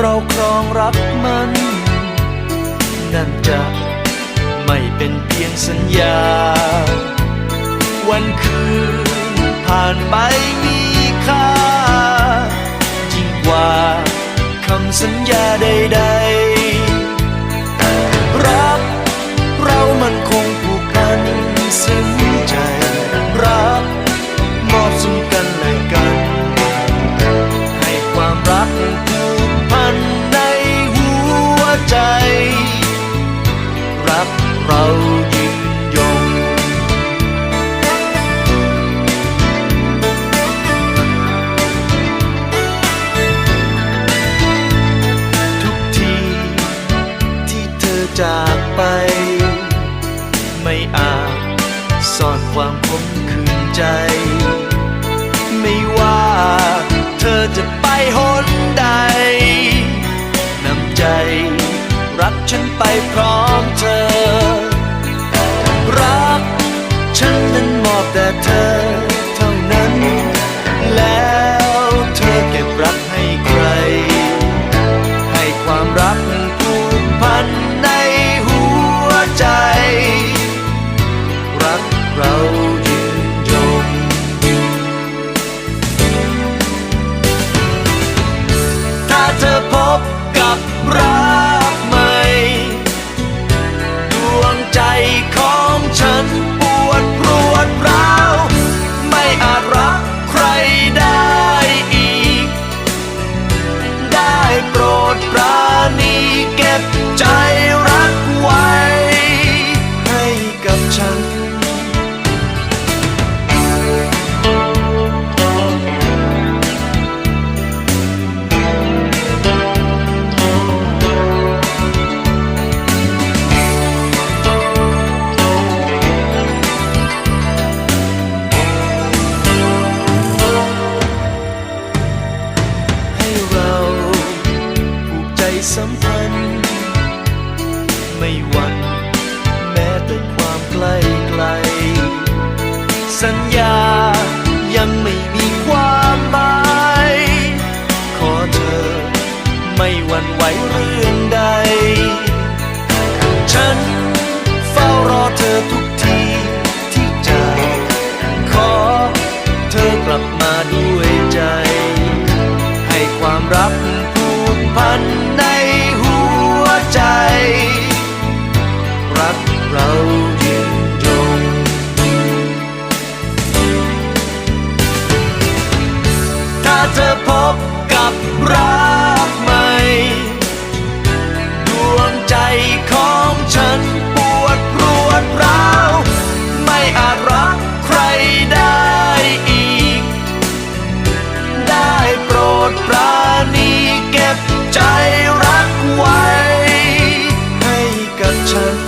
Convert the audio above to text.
เราครองรักมัน นั่นจะไม่เป็นเพียงสัญญา เรายิ่งยง ทุกทีที่เธอจากไป ไม่อาจซ่อนความขมคืนใจ ไม่ว่าเธอจะไปหนใด อบแต่เธอเท่านั้นแล้วัมพันธ์ ไม่หวั่นแม้แต่ความใกล้ไกล สัญญายังไม่มีความหมาย ขอเธอไม่หวั่นไหวเรื่องใด ฉันเฝ้ารอเธอทุกทีที่จะขอเธอกลับมาด้วยใจ ให้ความรัก Sunshine.